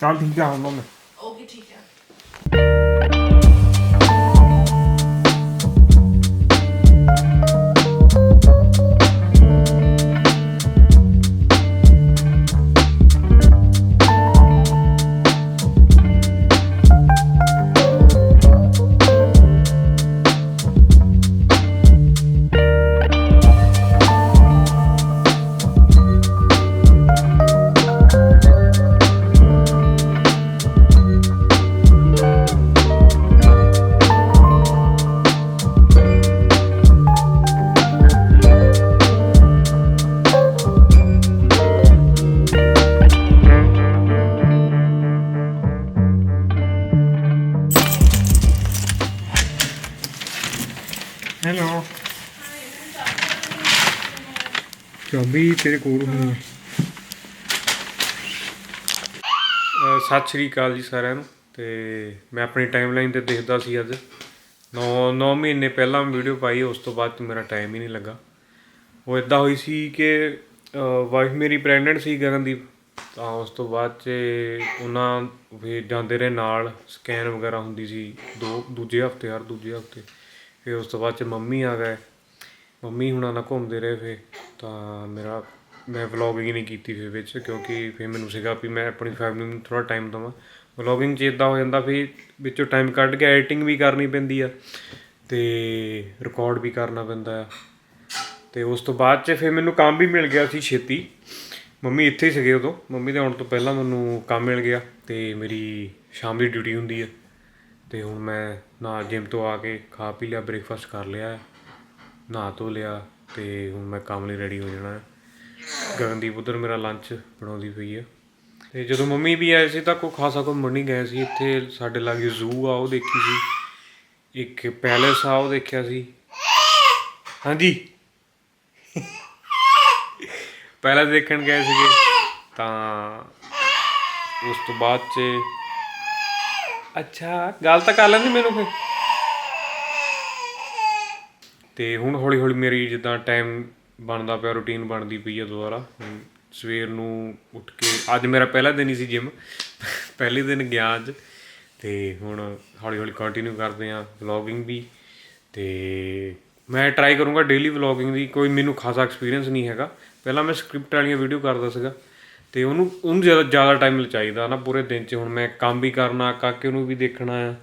家庭健弄的。ਹੈਲੋ। ਚਾਬੀ ਤੇਰੇ ਕੋਲ ਹੋਣੀ ਹੈ ਸਤਿ ਸ਼੍ਰੀ ਅਕਾਲ ਜੀ ਸਾਰਿਆਂ ਨੂੰ ਤੇ ਮੈਂ ਆਪਣੀ ਟਾਈਮਲਾਈਨ ਤੇ ਦੇਖਦਾ ਸੀ ਅੱਜ। 9 9 ਮਹੀਨੇ ਪਹਿਲਾਂ ਵੀਡੀਓ ਪਾਈ, ਉਸ ਤੋਂ ਬਾਅਦ ਮੇਰਾ ਟਾਈਮ ਹੀ ਨਹੀਂ ਲੱਗਾ। ਉਹ ਇਦਾਂ ਹੋਈ ਸੀ ਕਿ ਵਾਈਫ ਮੇਰੀ ਪ੍ਰੈਗਨੈਂਟ ਸੀ ਗਗਨਦੀਪ ਤਾਂ ਉਸ ਤੋਂ ਬਾਅਦ 'ਚ ਉਹਨਾਂ ਵੀ ਜਾਂਦੇ ਰਹੇ ਨਾਲ ਸਕੈਨ ਵਗੈਰਾ ਹੁੰਦੀ ਸੀ ਦੋ, ਦੂਜੇ ਹਫ਼ਤੇ, ਹਰ ਦੂਜੇ ਹਫ਼ਤੇ। ਫਿਰ ਉਸ ਤੋਂ ਬਾਅਦ 'ਚ ਮੰਮੀ ਆ ਗਏ। ਮੰਮੀ ਹੁਣਾਂ ਨਾਲ ਘੁੰਮਦੇ ਰਹੇ ਫਿਰ। ਤਾਂ ਮੇਰਾ, ਮੈਂ ਵਲੌਗਿੰਗ ਨਹੀਂ ਕੀਤੀ ਫਿਰ ਵਿੱਚ ਕਿਉਂਕਿ ਫਿਰ ਮੈਨੂੰ ਸੀਗਾ ਵੀ ਮੈਂ ਆਪਣੀ ਫੈਮਿਲੀ ਨੂੰ ਥੋੜਾ ਟਾਈਮ ਦਵਾਂ। ਵਲੌਗਿੰਗ 'ਚ ਇਦਾਂ ਹੋ ਜਾਂਦਾ ਫਿਰ ਵਿੱਚੋਂ ਟਾਈਮ ਕੱਢ ਕੇ ਐਡੀਟਿੰਗ ਵੀ ਕਰਨੀ ਪੈਂਦੀ ਆ ਤੇ ਰਿਕਾਰਡ ਵੀ ਕਰਨਾ ਪੈਂਦਾ ਆ। ਤੇ ਉਸ ਤੋਂ ਬਾਅਦ 'ਚ ਫਿਰ ਮੈਨੂੰ ਕੰਮ ਵੀ ਮਿਲ ਗਿਆ ਸੀ ਛੇਤੀ। ਮੰਮੀ ਇੱਥੇ ਹੀ ਸੀਗੇ ਉਦੋਂ। ਮੰਮੀ ਦੇ ਆਉਣ ਤੋਂ ਪਹਿਲਾਂ ਮੈਨੂੰ ਕੰਮ ਮਿਲ ਗਿਆ ਤੇ ਮੇਰੀ ਸ਼ਾਮ ਦੀ ਡਿਊਟੀ ਹੁੰਦੀ ਹੈ ਅਤੇ ਹੁਣ ਮੈਂ ਨਾ ਜਿੰਮ ਤੋਂ ਆ ਕੇ ਖਾ ਪੀ ਲਿਆ ਬ੍ਰੇਕਫਾਸਟ ਕਰ ਲਿਆ, ਨਹਾ ਧੋ ਲਿਆ ਅਤੇ ਹੁਣ ਮੈਂ ਕੰਮ ਲਈ ਰੈਡੀ ਹੋ ਜਾਣਾ। ਗਗਨਦੀਪ ਉੱਧਰ ਮੇਰਾ ਲੰਚ ਬਣਾਉਂਦੀ ਪਈ ਹੈ ਤੇ ਜਦੋਂ ਮੰਮੀ ਵੀ ਆਏ ਸੀ ਤਾਂ ਕੋਈ ਖਾਸਾ ਘੁੰਮਣ ਨਹੀਂ ਗਏ ਸੀ। ਇੱਥੇ ਸਾਡੇ ਲਾਗੇ ਜ਼ੂ ਆ, ਉਹ ਦੇਖੀ ਸੀ। ਇੱਕ ਪੈਲੇਸ ਆ, ਉਹ ਦੇਖਿਆ ਸੀ। ਹਾਂਜੀ। ਪੈਲੇਸ ਦੇਖਣ ਗਏ ਸੀਗੇ ਤਾਂ ਉਸ ਤੋਂ ਬਾਅਦ ਚ ਅੱਛਾ, ਗੱਲ ਤਾਂ ਕਰ ਲੈਂਦੀ ਮੈਨੂੰ ਫਿਰ। ਤੇ ਹੁਣ ਹੌਲੀ ਹੌਲੀ ਮੇਰੀ ਜਿੱਦਾਂ ਟਾਈਮ ਬਣਦਾ ਪਿਆ ਰੁਟੀਨ ਬਣਦੀ ਪਈ ਆ ਦੁਬਾਰਾ। ਸਵੇਰ ਨੂੰ ਉੱਠ ਕੇ, ਅੱਜ ਮੇਰਾ ਪਹਿਲਾ ਦਿਨ ਹੀ ਸੀ ਜਿਮ ਪਹਿਲੇ ਦਿਨ ਗਿਆ ਅੱਜ। ਤੇ ਹੁਣ ਹੌਲੀ ਹੌਲੀ ਕੰਟੀਨਿਊ ਕਰਦੇ ਆ ਵਲੌਗਿੰਗ ਵੀ। ਤੇ ਮੈਂ ਟਰਾਈ ਕਰੂੰਗਾ ਡੇਲੀ ਵਲੌਗਿੰਗ ਦੀ, ਕੋਈ ਮੈਨੂੰ ਖਾਸਾ ਐਕਸਪੀਰੀਅੰਸ ਨਹੀਂ ਹੈਗਾ। ਪਹਿਲਾਂ ਮੈਂ ਸਕ੍ਰਿਪਟ ਵਾਲੀਆਂ ਵੀਡੀਓ ਕਰਦਾ ਸੀਗਾ। ਤੇ ਉਹਨੂੰ ਉਹਨੂੰ ਜ਼ਿਆਦਾ ਜ਼ਿਆਦਾ ਟਾਈਮ ਚਾਹੀਦਾ ਨਾ ਪੂਰੇ ਦਿਨ 'ਚ। ਹੁਣ ਮੈਂ ਕੰਮ ਵੀ ਕਰਨਾ, ਕਾਕੇ ਨੂੰ ਵੀ ਦੇਖਣਾ ਆ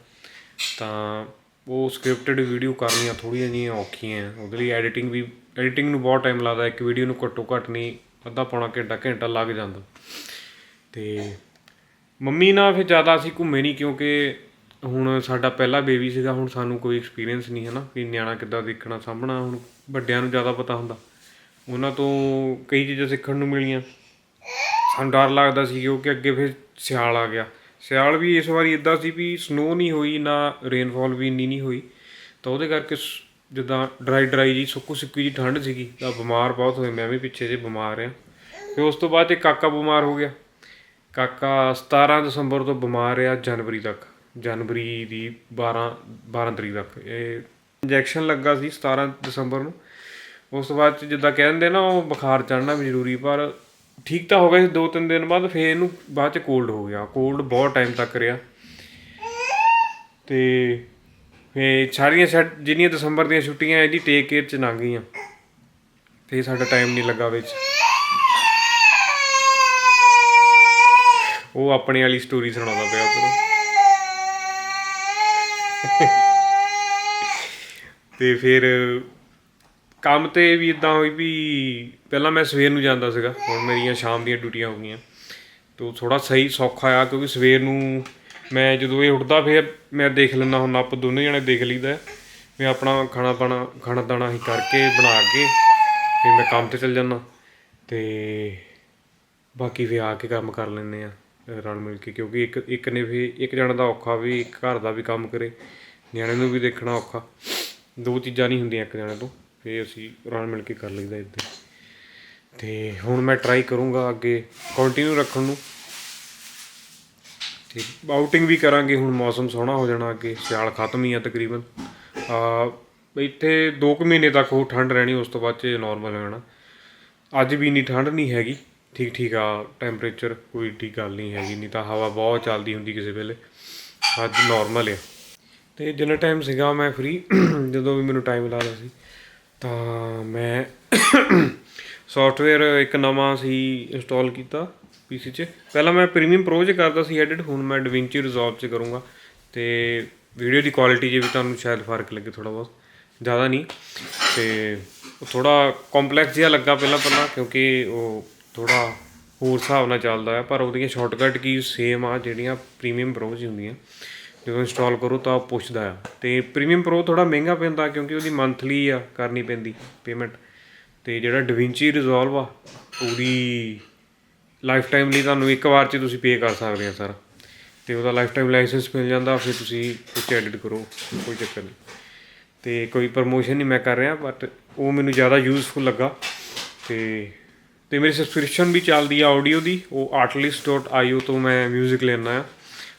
ਤਾਂ ਉਹ ਸਕ੍ਰਿਪਟਡ ਵੀਡੀਓ ਕਰਨੀਆਂ ਥੋੜ੍ਹੀਆਂ ਜਿਹੀਆਂ ਔਖੀਆਂ ਉਹਦੇ ਲਈ ਐਡੀਟਿੰਗ ਵੀ ਐਡੀਟਿੰਗ ਨੂੰ ਬਹੁਤ ਟਾਈਮ ਲੱਗਦਾ, ਇੱਕ ਵੀਡੀਓ ਨੂੰ ਘੱਟੋ ਘੱਟ ਨਹੀਂ, ਅੱਧਾ ਪੌਣਾ ਘੰਟਾ ਘੰਟਾ ਲੱਗ ਜਾਂਦਾ। ਤੇ ਮੰਮੀ ਨਾਲ ਫਿਰ ਜ਼ਿਆਦਾ ਅਸੀਂ ਘੁੰਮੇ ਨਹੀਂ ਕਿਉਂਕਿ ਹੁਣ ਸਾਡਾ ਪਹਿਲਾ ਬੇਬੀ ਸੀਗਾ, ਹੁਣ ਸਾਨੂੰ ਕੋਈ ਐਕਸਪੀਰੀਅੰਸ ਨਹੀਂ ਹੈ ਨਾ ਵੀ ਨਿਆਣਾ ਕਿੱਦਾਂ ਦੇਖਣਾ, ਸਾਂਭਣਾ, ਹੁਣ ਵੱਡਿਆਂ ਨੂੰ ਜ਼ਿਆਦਾ ਪਤਾ ਹੁੰਦਾ। ਉਹਨਾਂ ਤੋਂ ਕਈ ਚੀਜ਼ਾਂ ਸਿੱਖਣ ਨੂੰ ਮਿਲੀਆਂ। ਸਾਨੂੰ ਡਰ ਲੱਗਦਾ ਸੀ ਕਿਉਂਕਿ ਅੱਗੇ ਫਿਰ ਸਿਆਲ ਆ ਗਿਆ। ਸਿਆਲ ਵੀ ਇਸ ਵਾਰੀ ਇਦਾਂ ਸੀ ਵੀ ਸਨੋ ਨਹੀਂ ਹੋਈ, ਨਾ ਰੇਨਫਾਲ ਵੀ ਇੰਨੀ ਨਹੀਂ ਹੋਈ। ਤਾਂ ਉਹਦੇ ਕਰਕੇ ਸ- ਜਿੱਦਾਂ ਡਰਾਈ ਡਰਾਈ ਜੀ, ਸੁੱਕੂ ਸੁੱਕੀ ਜੀ ਠੰਡ ਸੀਗੀ, ਤਾਂ ਬਿਮਾਰ ਬਹੁਤ ਹੋਏ, ਮੈਂ ਵੀ ਪਿੱਛੇ ਜੇ ਬਿਮਾਰ ਆ ਫਿਰ ਉਸ ਤੋਂ ਬਾਅਦ 'ਚ ਕਾਕਾ ਬਿਮਾਰ ਹੋ ਗਿਆ। ਕਾਕਾ 17 ਦਸੰਬਰ ਤੋਂ ਬਿਮਾਰ ਰਿਹਾ ਜਨਵਰੀ ਤੱਕ, ਜਨਵਰੀ ਦੀ 12 12 ਤਰੀਕ ਤੱਕ। ਇਹ ਇੰਜੈਕਸ਼ਨ ਲੱਗਾ ਸੀ 17 ਦਸੰਬਰ ਨੂੰ। ਉਸ ਤੋਂ ਬਾਅਦ 'ਚ ਜਿੱਦਾਂ ਕਹਿੰਦੇ ਨਾ, ਉਹ ਬੁਖਾਰ ਚੜਨਾ ਵੀ ਜ਼ਰੂਰੀ, ਪਰ ਠੀਕ ਤਾਂ ਹੋ ਗਿਆ ਸੀ, ਦੋ ਤਿੰਨ ਦਿਨ ਬਾਅਦ ਫੇਰ ਇਹਨੂੰ ਬਾਅਦ 'ਚ ਕੋਲਡ ਹੋ ਗਿਆ। ਕੋਲਡ ਬਹੁਤ ਟਾਈਮ ਤੱਕ ਰਿਹਾ। ਤੇ ਫੇ ਸਾਰੀਆਂ ਸੈਟ ਜਿੰਨੀਆਂ ਦਸੰਬਰ ਦੀਆਂ ਛੁੱਟੀਆਂ ਇਹਦੀ ਟੇਕ ਕੇਅਰ 'ਚ ਲੰਘ ਗਈਆਂ। ਫੇ ਸਾਡਾ ਟਾਈਮ ਨਹੀਂ ਲੱਗਾ ਵਿੱਚ। ਉਹ ਆਪਣੇ ਵਾਲੀ ਸਟੋਰੀ ਸੁਣਾਉਂਦਾ ਪਿਆ ਉੱਧਰੋਂ। ਤੇ ਫਿਰ ਕੰਮ ਤੇ ਵੀ ਇਦਾਂ ਹੋਈ ਵੀ ਪਹਿਲਾਂ ਮੈਂ ਸਵੇਰ ਨੂੰ ਜਾਂਦਾ ਸੀਗਾ, ਹੁਣ ਮੇਰੀਆਂ ਸ਼ਾਮ ਦੀਆਂ ਡਿਊਟੀਆਂ ਹੋ ਗਈਆਂ। ਤੋ ਥੋੜਾ ਸਹੀ ਸੌਖਾ ਆ, ਕਿਉਂਕਿ ਸਵੇਰ ਨੂੰ ਮੈਂ ਜਦੋਂ ਇਹ ਉੱਠਦਾ ਫਿਰ ਮੈਂ ਦੇਖ ਲੈਂਦਾ ਹੁਣ ਆਪ ਦੋਨੇ ਜਣੇ ਦੇਖ ਲਈਦਾ। ਮੈਂ ਆਪਣਾ ਖਾਣਾ ਪਾਣਾ, ਖਾਣਾ ਦਾਣਾ ਹੀ ਕਰਕੇ ਬਣਾ ਕੇ ਫਿਰ ਮੈਂ ਕੰਮ ਤੇ ਚੱਲ ਜਾਂਦਾ। ਤੇ ਬਾਕੀ ਫਿਰ ਆ ਕੇ ਕੰਮ ਕਰ ਲੈਂਦੇ ਆ, ਰਲ ਮਿਲ ਕੇ, ਕਿਉਂਕਿ ਇੱਕ ਇੱਕ ਨੇ ਵੀ, ਇੱਕ ਜਣਾ ਦਾ ਔਖਾ ਵੀ, ਇੱਕ ਘਰ ਦਾ ਵੀ ਕੰਮ ਕਰੇ। ਨਿਆਣੇ ਨੂੰ ਵੀ ਦੇਖਣਾ ਔਖਾ। ਦੋ ਚੀਜ਼ਾਂ ਨਹੀਂ ਹੁੰਦੀਆਂ ਇੱਕ ਜਣੇ ਤੋਂ। ਫਿਰ ਅਸੀਂ ਰਲ ਮਿਲ ਕੇ ਕਰ ਲਈਦਾ ਇੱਦਾਂ ਤੇ ਹੁਣ ਮੈਂ ਟਰਾਈ ਕਰੂੰਗਾ ਅੱਗੇ ਕੰਟੀਨਿਊ ਰੱਖਣ ਨੂੰ। ਤੇ ਆਊਟਿੰਗ ਵੀ ਕਰਾਂਗੇ, ਹੁਣ ਮੌਸਮ ਸੋਹਣਾ ਹੋ ਜਾਣਾ ਅੱਗੇ, ਸਿਆਲ ਖਤਮ ਹੀ ਆ ਤਕਰੀਬਨ। ਆ, ਇੱਥੇ 2 ਕੁ ਮਹੀਨੇ ਤੱਕ ਉਹ ਠੰਡ ਰਹਿਣੀ, ਉਸ ਤੋਂ ਬਾਅਦ ਚ ਨਾਰਮਲ ਹੋ ਜਾਣਾ ਅੱਜ ਵੀ ਇੰਨੀ ਠੰਡ ਨਹੀਂ ਹੈਗੀ। ਠੀਕ ਠੀਕ ਆ ਟੈਂਪਰੇਚਰ ਕੋਈ ਠੀਕ ਗੱਲ ਨਹੀਂ ਹੈਗੀ, ਨਹੀਂ ਤਾਂ ਹਵਾ ਬਹੁਤ ਚੱਲਦੀ ਹੁੰਦੀ ਕਿਸੇ ਵੇਲੇ। ਅੱਜ ਨਾਰਮਲ ਆ। ਤੇ ਜਿੰਨਾ ਟਾਈਮ ਸੀਗਾ ਮੈਂ ਫ੍ਰੀ ਜਦੋਂ ਵੀ ਮੈਨੂੰ ਟਾਈਮ ਲੱਗਦਾ ਸੀ। ਤਾਂ ਮੈਂ ਸੌਫਟਵੇਅਰ ਇੱਕ ਨਵਾਂ ਸੀ ਇੰਸਟਾਲ ਕੀਤਾ ਪੀਸੀ 'ਚ। ਪਹਿਲਾਂ ਮੈਂ ਪ੍ਰੀਮੀਅਮ ਪ੍ਰੋ 'ਚ ਕਰਦਾ ਸੀ ਐਡਿਟ ਹੁਣ ਮੈਂ ਡਵਿੰਚੀ ਰਿਜ਼ੋਲਵ 'ਚ ਕਰੂੰਗਾ। ਤੇ ਵੀਡੀਓ ਦੀ ਕੁਆਲਿਟੀ 'ਚ ਵੀ ਤੁਹਾਨੂੰ ਸ਼ਾਇਦ ਫ਼ਰਕ ਲੱਗੇ ਥੋੜਾ ਬਹੁਤ, ਜ਼ਿਆਦਾ ਨਹੀਂ। ਤੇ ਥੋੜਾ ਕੰਪਲੈਕਸ ਜਿਹਾ ਲੱਗਾ ਪਹਿਲਾਂ ਪਹਿਲਾਂ, ਕਿਉਂਕਿ ਉਹ ਥੋੜਾ ਹੋਰ ਹਿਸਾਬ ਨਾਲ ਚੱਲਦਾ ਹੈ ਪਰ ਉਹਦੀਆਂ ਸ਼ਾਰਟਕਟ ਕੀ ਸੇਮ ਆ, ਜਿਹੜੀਆਂ ਪ੍ਰੀਮੀਅਮ ਪ੍ਰੋ 'ਚ ਹੁੰਦੀਆਂ। ਜਦੋਂ ਇੰਸਟਾਲ ਕਰੋ ਤਾਂ ਉਹ ਪੁੱਛਦਾ ਆ। ਤੇ ਪ੍ਰੀਮੀਅਮ ਪ੍ਰੋ ਥੋੜਾ ਮਹਿੰਗਾ ਪੈਂਦਾ ਕਿਉਂਕਿ ਉਹਦੀ ਮੰਥਲੀ ਆ, ਕਰਨੀ ਪੈਂਦੀ ਪੇਮੈਂਟ ਤੇ ਜਿਹੜਾ ਡਵਿੰਚੀ ਰਿਜ਼ੋਲਵ ਆ, ਉਹਦੀ ਲਾਈਫ ਟਾਈਮ ਲਈ ਤੁਹਾਨੂੰ ਇੱਕ ਵਾਰ 'ਚ ਤੁਸੀਂ ਪੇ ਕਰ ਸਕਦੇ ਆ ਸਰ। ਤੇ ਉਹਦਾ ਲਾਈਫ ਟਾਈਮ ਲਾਇਸੈਂਸ ਮਿਲ ਜਾਂਦਾ, ਫਿਰ ਤੁਸੀਂ ਉੱਚ ਐਡਿਟ ਕਰੋ, ਕੋਈ ਚੱਕਰ ਨਹੀਂ। ਤੇ ਕੋਈ ਪ੍ਰਮੋਸ਼ਨ ਨਹੀਂ ਮੈਂ ਕਰ ਰਿਹਾ ਬਟ ਉਹ ਮੈਨੂੰ ਜ਼ਿਆਦਾ ਯੂਜ਼ਫੁਲ ਲੱਗਾ। ਤੇ ਤੇ ਮੇਰੀ ਸਬਸਕ੍ਰਿਪਸ਼ਨ ਵੀ ਚੱਲਦੀ ਆ ਆਡੀਓ ਦੀ, ਉਹ artlist.io ਤੋਂ ਮੈਂ 뮤직 ਲੈਣਾ ਆ।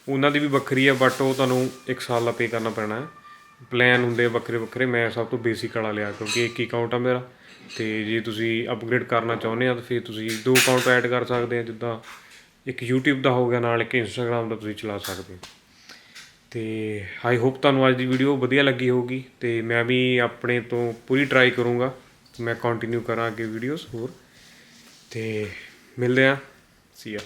ਉਹਨਾਂ ਦੀ ਵੀ ਵੱਖਰੀ ਆ ਬਟ ਉਹ ਤੁਹਾਨੂੰ 1 ਸਾਲ ਦਾ ਪੇ ਕਰਨਾ ਪੈਣਾ ਹੈ। ਪਲਾਨ ਹੁੰਦੇ ਵੱਖਰੇ ਵੱਖਰੇ, ਮੈਂ ਸਭ ਤੋਂ ਬੇਸਿਕ ਵਾਲਾ ਲਿਆ, ਕਿਉਂਕਿ ਇੱਕ ਹੀ ਅਕਾਊਂਟ ਆ ਮੇਰਾ। ਤੇ ਜੇ ਤੁਸੀਂ ਅਪਗ੍ਰੇਡ ਕਰਨਾ ਚਾਹੁੰਦੇ ਆ, ਤਾਂ ਫਿਰ ਤੁਸੀਂ ਦੋ ਅਕਾਊਂਟ ਐਡ ਕਰ ਸਕਦੇ ਆ, ਜਿੱਦਾਂ ਇੱਕ YouTube ਦਾ ਹੋ ਗਿਆ, ਨਾਲ ਇੱਕ Instagram ਦਾ ਤੁਸੀਂ ਚਲਾ ਸਕਦੇ ਹੋ। ਤੇ ਆਈ ਹੋਪ ਤੁਹਾਨੂੰ ਅੱਜ ਦੀ ਵੀਡੀਓ ਵਧੀਆ ਲੱਗੀ ਹੋਊਗੀ, ਤੇ ਮੈਂ ਵੀ ਆਪਣੇ ਤੋਂ ਪੂਰੀ ਟਰਾਈ ਕਰੂੰਗਾ। ਮੈਂ ਕੰਟੀਨਿਊ ਕਰਾਂ ਅੱਗੇ ਵੀਡੀਓਜ਼ ਹੋਰ। ਤੇ ਮਿਲਦੇ ਆ। ਸੀ ਆ